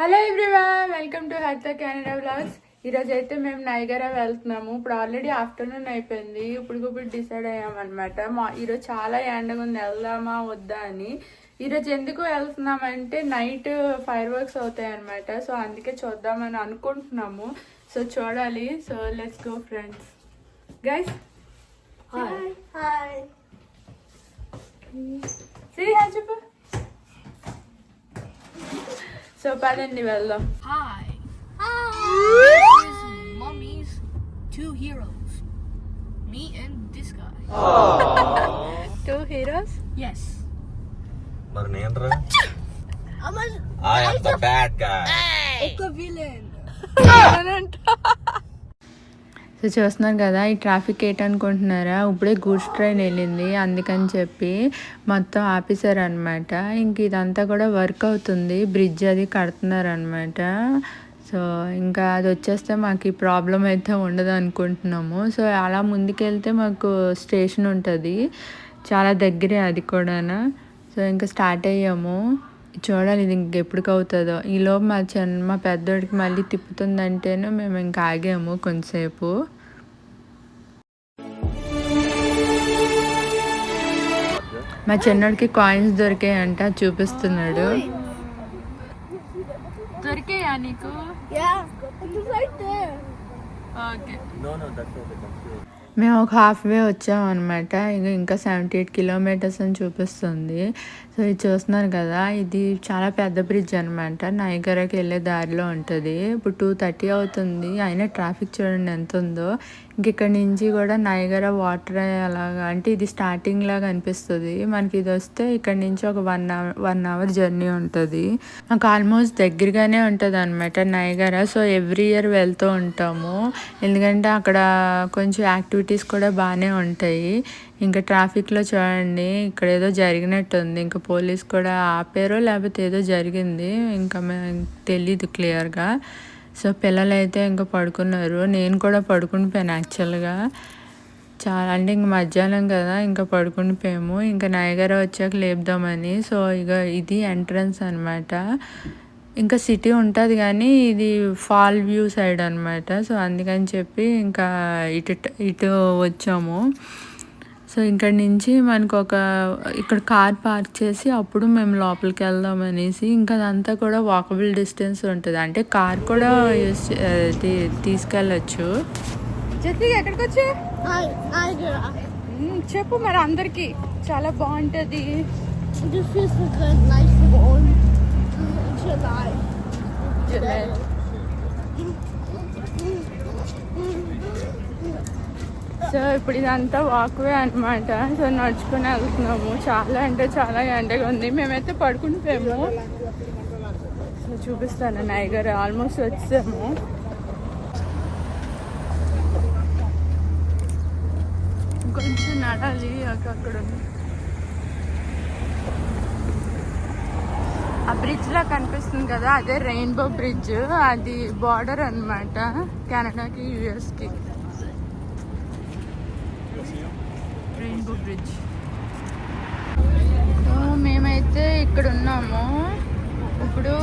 Hello everyone welcome to Hartha Canada vlogs ఈరోజు అయితే మేము నైగరా వెళ్తున్నాము. ఇప్పుడు ఆల్రెడీ ఆఫ్టర్నూన్ అయిపోయింది. ఇప్పుడు ఇప్పుడు డిసైడ్ అయ్యామన్నమాట మా ఈరోజు చాలా ఎండగా ఉంది. వెళ్దామా వద్దా అని. ఈరోజు ఎందుకు వెళ్తున్నామంటే నైట్ ఫైర్ వర్క్స్ అవుతాయి అనమాట సో అందుకే చూద్దామని అనుకుంటున్నాము. సో చూడాలి. So let's go friends guys Hi. Siri so పదండి వెళ్దాం Hi. This is Mummy's Two Heroes. Me and this guy. Two heroes Yes. మరి నేను రా I'm a I am the bad guy Oka villain. So చూస్తున్నారు కదా ఈ traffic ఏంటనుకుంటున్నారా? ఇప్పుడే goods train వెళ్ళింది అందుకని చెప్పి మొత్తం ఆపేశారు అనమాట ఇంక ఇదంతా కూడా వర్క్ అవుతుంది బ్రిడ్జ్ అది కడుతున్నారు అనమాట సో ఇంకా అది వచ్చేస్తే మాకు ఈ ప్రాబ్లం అయితే ఉండదు అనుకుంటున్నాము. సో అలా ముందుకెళ్తే మాకు స్టేషన్ ఉంటుంది చాలా దగ్గరే అది కూడా సో ఇంకా స్టార్ట్ అయ్యాము. చూడాలి ఇది ఇంకెప్పటికి అవుతుందో ఈలోపు మా చిన్న మా పెద్దోడికి మళ్ళీ తిప్పుతుందంటేనే మేము ఇంకా ఆగాము కొంతసేపు. మా చిన్నోడికి కాయిన్స్ దొరికాయంట చూపిస్తున్నాడు. దొరికాయా నీకు? మేము ఒక హాఫ్ వే వచ్చామన్నమాట. ఇక ఇంకా సెవెంటీ ఎయిట్ కిలోమీటర్స్ అని చూపిస్తుంది. సో ఇది చూస్తున్నారు కదా ఇది చాలా పెద్ద బ్రిడ్జ్ అనమాట నయగరకి వెళ్ళే దారిలో ఉంటుంది. ఇప్పుడు టూ థర్టీ అవుతుంది. అయినా ట్రాఫిక్ చూడండి ఎంత ఉందో. ఇంక ఇక్కడ నుంచి కూడా నైగరా వాటర్ అలాగా అంటే ఇది స్టార్టింగ్ లాగా అనిపిస్తుంది. మనకి ఇది వస్తే ఇక్కడ నుంచి ఒక one hour one hour journey ఉంటుంది. మాకు ఆల్మోస్ట్ దగ్గరగానే ఉంటుంది అనమాట నయగర సో ఎవ్రీ ఇయర్ వెళ్తూ ఉంటాము. ఎందుకంటే అక్కడ కొంచెం యాక్టివిటీస్ కూడా బాగానే ఉంటాయి. ఇంకా ట్రాఫిక్లో చూడండి ఇక్కడ ఏదో జరిగినట్టు ఉంది ఇంకా పోలీస్ కూడా ఆపారో లేకపోతే ఏదో జరిగింది. ఇంకా మేము తెలీదు క్లియర్గా. సో పిల్లలు అయితే ఇంకా పడుకున్నారు. నేను కూడా పడుకుని పోయాను యాక్చువల్గా. చాలా అంటే ఇంక మధ్యాహ్నం కదా ఇంకా పడుకుని పోయాము ఇంకా నాయగారు వచ్చాక లేపుదామని. సో ఇక ఇది ఎంట్రన్స్ అనమాట ఇంకా సిటీ ఉంటుంది కానీ ఇది ఫాల్ వ్యూ సైడ్ అనమాట సో అందుకని చెప్పి ఇంకా ఇటు ఇటు వచ్చాము. సో ఇక్కడ నుంచి మనకు ఒక ఇక్కడ కార్ పార్క్ చేసి అప్పుడు మేము లోపలికి వెళ్దాం అనేసి ఇంకా అదంతా కూడా వాకబుల్ డిస్టెన్స్ ఉంటుంది. అంటే కార్ కూడా యూస్ తీసుకెళ్ళచ్చు. ఎక్కడికి వచ్చా చెప్పు మరి అందరికి. చాలా బాగుంటుంది. సో ఇప్పుడు ఇదంతా వాక్వే అనమాట సో నడుచుకుని వెళ్తున్నాము. చాలా అంటే చాలా ఎండగా ఉంది. మేమైతే పడుకుంటాము సో చూపిస్తాను. నైగర్ ఆల్మోస్ట్ వచ్చాము కొంచెం నడాలి అక్కడ ఉంది. ఆ బ్రిడ్జ్ లా కనిపిస్తుంది కదా అదే రెయిన్బో బ్రిడ్జ్ అది బార్డర్ అన్నమాట. కెనడాకి యుఎస్కి రెయిన్బో బ్రిడ్జ్ సో మేమైతే ఇక్కడ ఉన్నాము. ఇప్పుడు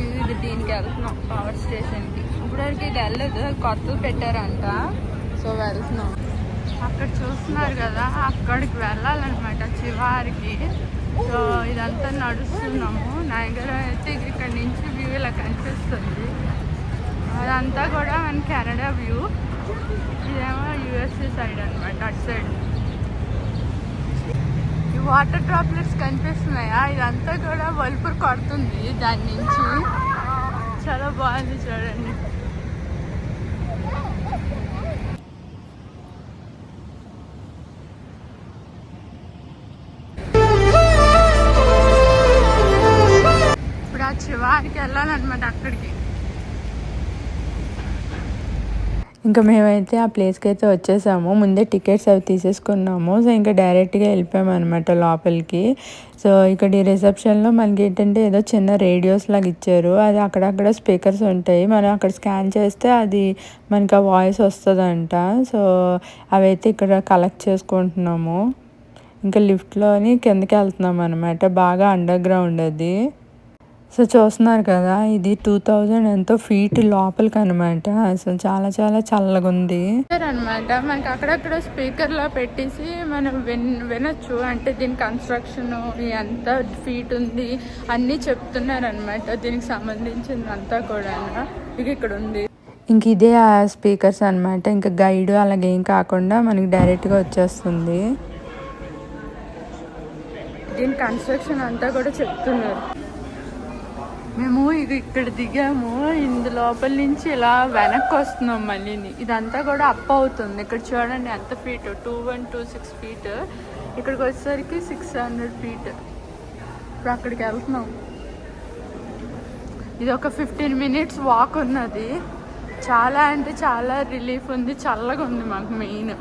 ఇది దీనికి వెళ్తున్నాం పవర్ స్టేషన్కి ఇప్పుడు వరకు ఇది వెళ్ళలేదు అది కొత్తది పెట్టారంట. సో వెళ్తున్నాం. అక్కడ చూస్తున్నారు కదా అక్కడికి వెళ్ళాలన్నమాట చివరికి. సో ఇదంతా నడుస్తున్నాము. నైగర అయితే ఇక్కడ నుంచి వ్యూ ఇలా కనిపిస్తుంది. అదంతా కూడా మన కెనడా వ్యూ ఇదేమో యుఎస్ఏ సైడ్ అనమాట అటు సైడ్ వాటర్ డ్రాప్లెట్స్ కనిపిస్తున్నాయా? ఇదంతా కూడా వలుపురు కొడుతుంది దాని నుంచి. చాలా బాగుంది చూడండి. ఇప్పుడు ఆ చివరికి వెళ్ళాలన్నమాట అక్కడికి. ఇంకా మేమైతే ఆ ప్లేస్కి అయితే వచ్చేసాము. ముందే టికెట్స్ అవి తీసేసుకున్నాము. సో ఇంకా డైరెక్ట్గా వెళ్ళిపోయాము అనమాట లోపలికి. సో ఇక్కడ ఈ రిసెప్షన్లో మనకి ఏంటంటే ఏదో చిన్న రేడియోస్ లాగా ఇచ్చారు. అది అక్కడక్కడ స్పీకర్స్ ఉంటాయి. మనం అక్కడ స్కాన్ చేస్తే అది మనకి ఆ వాయిస్ వస్తుందంట. సో అవైతే ఇక్కడ కలెక్ట్ చేసుకుంటున్నాము. ఇంకా లిఫ్ట్లోని కిందకి వెళ్తున్నాం అనమాట బాగా అండర్ గ్రౌండ్ అది. సో చూస్తున్నారు కదా ఇది టూ థౌజండ్ ఎంతో ఫీట్ లోపలికి అనమాట అసలు చాలా చాలా చల్లగా ఉంది అనమాట. మనకి అక్కడక్కడ స్పీకర్లో పెట్టేసి మనం విన్ వినొచ్చు. అంటే దీని కన్స్ట్రక్షన్ ఎంత ఫీట్ ఉంది అన్నీ చెప్తున్నారు అనమాట దీనికి సంబంధించింది అంతా కూడా ఇక ఇక్కడ ఉంది. ఇంక ఇదే ఆ స్పీకర్స్ అనమాట. ఇంకా గైడ్ అలాగేం కాకుండా మనకి డైరెక్ట్గా వచ్చేస్తుంది. దీని కన్స్ట్రక్షన్ అంతా కూడా చెప్తున్నారు. మేము ఇది ఇక్కడ దిగాము. ఇందు లోపల నుంచి ఇలా వెనక్కి వస్తున్నాం మళ్ళీ ఇదంతా కూడా అప్ అవుతుంది. ఇక్కడ చూడండి ఎంత feet two one two six feet ఇక్కడికి వచ్చేసరికి సిక్స్ హండ్రెడ్ ఫీట్ ఇప్పుడు అక్కడికి వెళ్తున్నాం. ఇది ఒక ఫిఫ్టీన్ మినిట్స్ వాక్ ఉన్నది. చాలా అంటే చాలా రిలీఫ్ ఉంది. చల్లగా ఉంది మాకు మెయిన్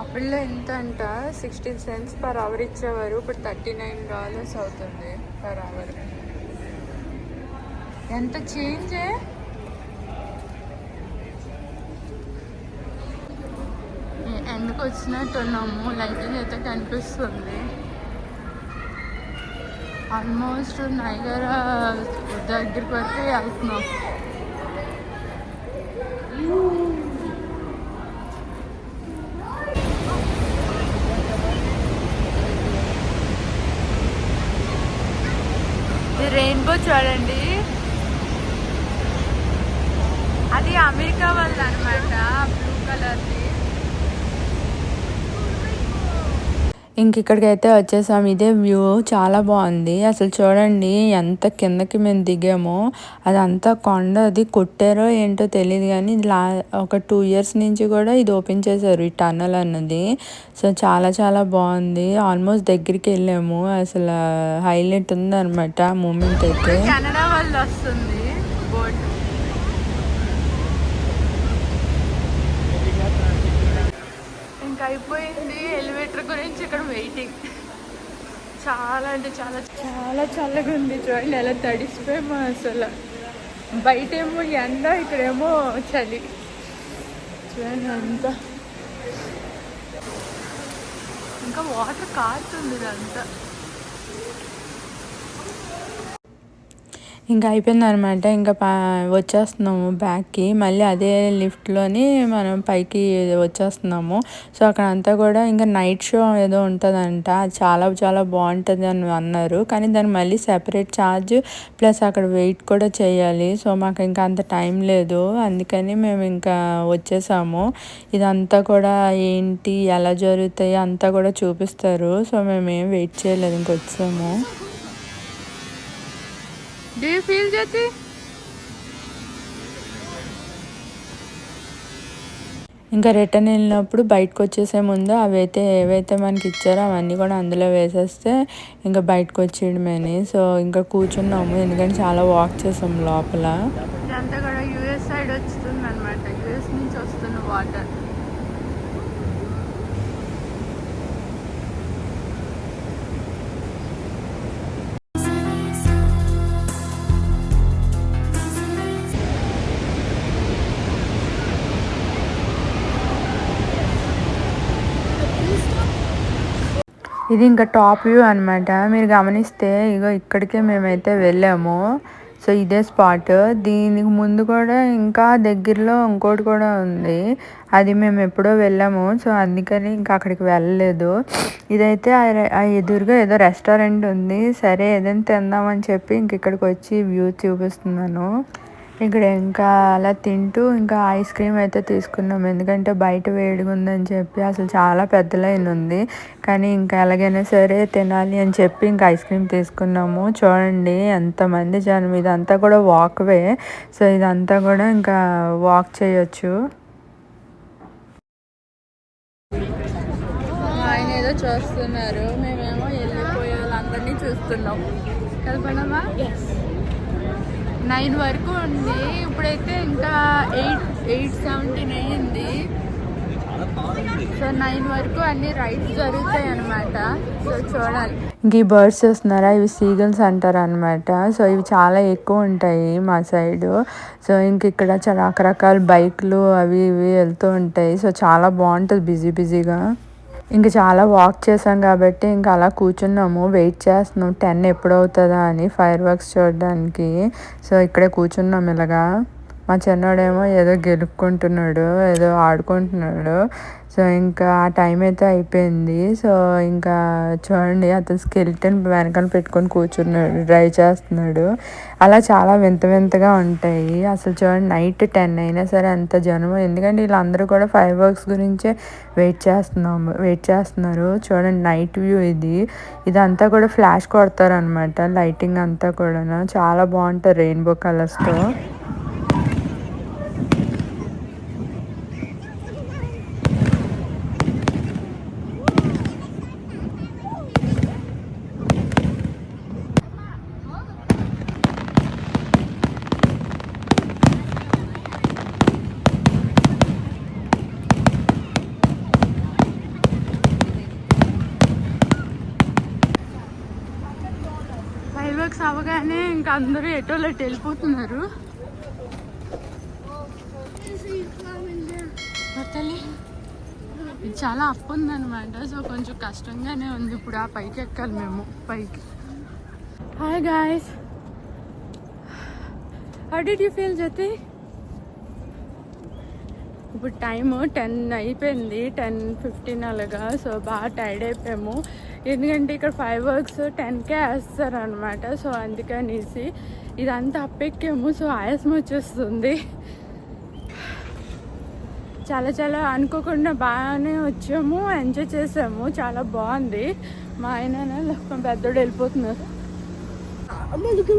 అప్పుడులో ఎంత అంట? సిక్స్టీన్ సెంట్స్ పర్ అవర్ ఇచ్చేవారు. ఇప్పుడు థర్టీ నైన్ డాలర్స్ అవుతుంది. పర్ ఎంత చేంజ్ ఎందుకు వచ్చినట్టున్నాము. లైటింగ్ అయితే కనిపిస్తుంది. ఆల్మోస్ట్ నైగర దగ్గరికి వరకు వెళ్తున్నాం ఇది రెయిన్బో చూడండి. అది అమెరికా వాళ్ళు అనమాట బ్లూ కలర్ది ఇంక ఇక్కడికైతే వచ్చేసాం. ఇదే వ్యూ. చాలా బాగుంది. అసలు చూడండి ఎంత కిందకి మేము దిగామో అదంతా కొండ అది కొట్టారో ఏంటో తెలియదు కానీ లా ఒక టూ ఇయర్స్ నుంచి కూడా ఇది ఓపెన్ చేశారు ఈ టన్నల్ అన్నది. సో చాలా చాలా బాగుంది. ఆల్మోస్ట్ దగ్గరికి వెళ్ళాము. అసలు హైలైట్ ఉందన్నమాట మూమెంట్ అయితే. వాళ్ళు వస్తుంది. బోట్. ఇంకా అయిపోయింది ఎలివేటర్ గురించి ఇక్కడ వెయిటింగ్ చాలా అంటే చాలా చాలా చల్లగా ఉంది చూడండి ఎలా తడిసిపోయాము అసలు. బయటేమో ఎండ ఇక్కడేమో చలి. చూడండి అంతా. ఇంకా వాటర్ కారుతుంది ఇదంతా ఇంకా అయిపోయిందనమాట ఇంకా వచ్చేస్తున్నాము బ్యాక్కి మళ్ళీ అదే లిఫ్ట్లోని మనం పైకి వచ్చేస్తున్నాము. సో అక్కడ అంతా కూడా ఇంకా నైట్ షో ఏదో ఉంటుందంట. అది చాలా చాలా బాగుంటుంది అని అన్నారు. కానీ దాన్ని మళ్ళీ సెపరేట్ ఛార్జ్ ప్లస్ అక్కడ వెయిట్ కూడా చేయాలి. సో మాకు ఇంకా అంత టైం లేదు. అందుకని మేము ఇంకా వచ్చేసాము. ఇదంతా కూడా ఏంటి ఎలా జరుగుతాయి అంతా కూడా చూపిస్తారు. సో మేము ఏం వెయిట్ చేయలేదు ఇంకొచ్చాము డూ యూ ఫీల్ జ్యోతి ఇంకా రిటర్న్ వెళ్ళినప్పుడు బయటకు వచ్చేసే ముందు అవైతే ఏవైతే మనకి ఇచ్చారో అవన్నీ కూడా అందులో వేసేస్తే ఇంకా బయటకు వచ్చేయడమేని సో ఇంకా కూర్చున్నాము. ఎందుకంటే చాలా వాక్ చేసాం లోపల. ఇదంతా కూడా యూఎస్ సైడ్ వస్తుంది అనమాట యూఎస్ నుంచి వస్తున్న వాటర్ ఇది ఇంకా టాప్ వ్యూ అనమాట మీరు గమనిస్తే ఇగో ఇక్కడికే మేమైతే వెళ్ళాము. సో ఇదే స్పాట్. దీనికి ముందు కూడా ఇంకా దగ్గరలో ఇంకోటి కూడా ఉంది. అది మేము ఎప్పుడో వెళ్ళాము. సో అందుకని ఇంకా అక్కడికి వెళ్ళలేదు. ఇదైతే ఆ ఎదురుగా ఏదో రెస్టారెంట్ ఉంది. సరే ఏదైనా తిందామని చెప్పి ఇంక ఇక్కడికి వచ్చి వ్యూ చూపిస్తున్నాను. ఇక్కడ ఇంకా అలా తింటూ ఇంకా ఐస్ క్రీమ్ అయితే తీసుకున్నాం. ఎందుకంటే బయట వేడిగా ఉందని చెప్పి అసలు చాలా పెద్ద లైన్ ఉంది. కానీ ఇంకా ఎలాగైనా సరే తినాలి అని చెప్పి ఇంకా ఐస్ క్రీమ్ తీసుకున్నాము. చూడండి ఎంతమంది జనం. ఇదంతా కూడా వాక్వే. సో ఇదంతా కూడా ఇంకా వాక్ చేయొచ్చు. ఆయన ఏదో చూస్తున్నారు. మేమేమో వెళ్ళిపోయే వాళ్ళందరినీ చూస్తున్నాం. కల్పనమా నైన్ వరకు ఉంది. ఇప్పుడైతే ఇంకా ఎయిట్ ఎయిట్ సెవెంటీన్ అయ్యింది. సో నైన్ వరకు అన్ని రైడ్స్ జరుగుతాయి అనమాట సో చూడాలి. ఇంక ఈ బర్డ్స్ చూస్తున్నారా? ఇవి సీగల్స్ అంటారు అనమాట సో ఇవి చాలా ఎక్కువ ఉంటాయి మా సైడ్. సో ఇంక ఇక్కడ చాలా రకరకాల బైక్లు అవి ఇవి వెళ్తూ ఉంటాయి. సో చాలా బాగుంటుంది. బిజీ బిజీగా. ఇంకా చాలా వాక్ చేసాం కాబట్టి ఇంకా అలా కూర్చున్నాము. వెయిట్ చేస్తున్నాం. టెన్ ఎప్పుడు అవుతుందా అని ఫైర్ వర్క్స్ చూడడానికి. సో ఇక్కడే కూర్చున్నాం ఇలాగా. మా చిన్నోడేమో ఏదో గెలుక్కుంటున్నాడు ఏదో ఆడుకుంటున్నాడు. సో ఇంకా ఆ టైం అయితే అయిపోయింది. సో ఇంకా చూడండి అతను స్కెల్టన్ వెనకాల పెట్టుకొని కూర్చున్నాడు డ్రైవ్ చేస్తున్నాడు. అలా చాలా వింత వింతగా ఉంటాయి. అసలు చూడండి నైట్ టెన్ అయినా సరే అంత జనం ఎందుకంటే వీళ్ళందరూ కూడా ఫైవ్ వర్క్స్ గురించే వెయిట్ చేస్తున్నాము వెయిట్ చేస్తున్నారు. చూడండి నైట్ వ్యూ ఇది. ఇదంతా కూడా ఫ్లాష్ కొడతారనమాట లైటింగ్ అంతా కూడా చాలా బాగుంటుంది రెయిన్బో కలర్స్తో వర్క్స్ అవ్వగానే ఇంకా అందరూ ఎటో అటు వెళ్ళిపోతున్నారు ఇది చాలా అప్పు ఉందన్నమాట. సో కొంచెం కష్టంగానే ఉంది ఇప్పుడు ఆ పైకి ఎక్కాలి మేము పైకి. Hi guys how did you feel Jyothi ఇప్పుడు టైము టెన్ అయిపోయింది టెన్ ఫిఫ్టీన్ అలాగా. సో బాగా టైర్డ్ అయిపోయాము. ఎందుకంటే ఇక్కడ ఫైవ్ వర్క్స్ టెన్కే వేస్తారు అనమాట సో అందుకనేసి ఇదంతా అప్పెక్కాము. సో ఆయాసం వచ్చేస్తుంది. చాలా చాలా అనుకోకుండా బాగానే వచ్చాము. ఎంజాయ్ చేసాము. చాలా బాగుంది. మా ఆయన పెద్దోడు వెళ్ళిపోతున్నారు. I'm gonna look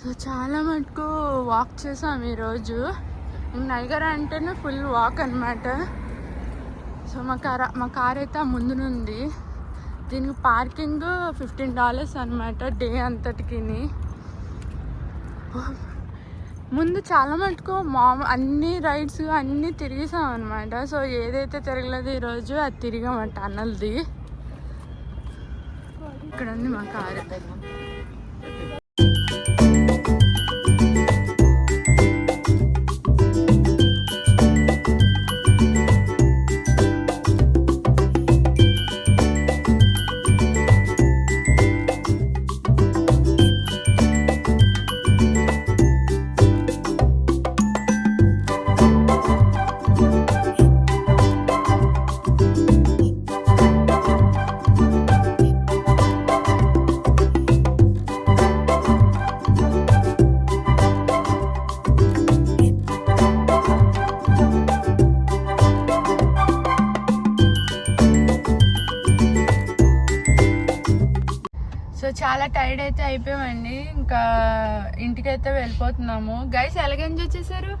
సో చాలా మటుకు వాక్ చేసాం ఈరోజు. నైగర్ అంటేనే ఫుల్ వాక్ అనమాట సో మా కార్ మా కార్ అయితే ఆ ముందునుంది దీనికి పార్కింగ్ ఫిఫ్టీన్ డాలర్స్ అనమాట డే అంతటికి ముందు చాలా మటుకు మా అన్ని రైడ్స్ అన్నీ తిరిగేసాం అనమాట సో ఏదైతే తిరగలేదు ఈరోజు అది తిరిగామంట అన్నది ఇక్కడ ఉంది మా కారు. సో టైర్డ్ అయితే అయిపోయామండి ఇంకా ఇంటికైతే వెళ్ళిపోతున్నాము గైస్ ఎలాగ ఎంజాయ్ చేశారు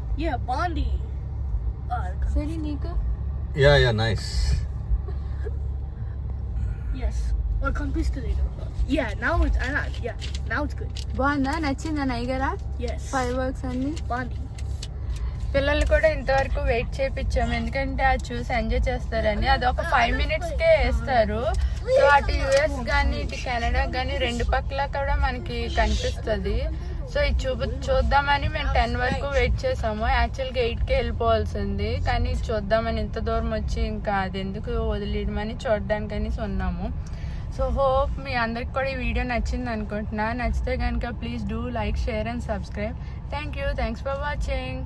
Bondi. Uh, సరే నీకు yeah yeah nice conquistador. Yeah, now it's uh, not, yeah, now it's good. బాగుందా నచ్చిందా నైగరా Yes. ఫైవ్ వర్క్స్ అన్ని Bondi. పిల్లలు కూడా ఇంతవరకు వెయిట్ చేపించాము ఎందుకంటే అది చూసి ఎంజాయ్ చేస్తారని. అది ఒక ఫైవ్ మినిట్స్ కే వేస్తారు. సో అటు యుఎస్ కానీ ఇటు కెనడా కానీ రెండు పక్కల కూడా మనకి కనిపిస్తుంది. సో ఇది చూపు చూద్దామని మేము టెన్ వరకు వెయిట్ చేసాము. యాక్చువల్గా ఎయిట్కే వెళ్ళిపోవాల్సింది. కానీ చూద్దామని ఇంత దూరం వచ్చి ఇంకా అది ఎందుకు వదిలేయమని చూడడానికని ఉన్నాము. సో హోప్ మీ అందరికి కూడా ఈ వీడియో నచ్చింది అనుకుంటున్నా. నచ్చితే కనుక please do like share and subscribe thank you thanks for watching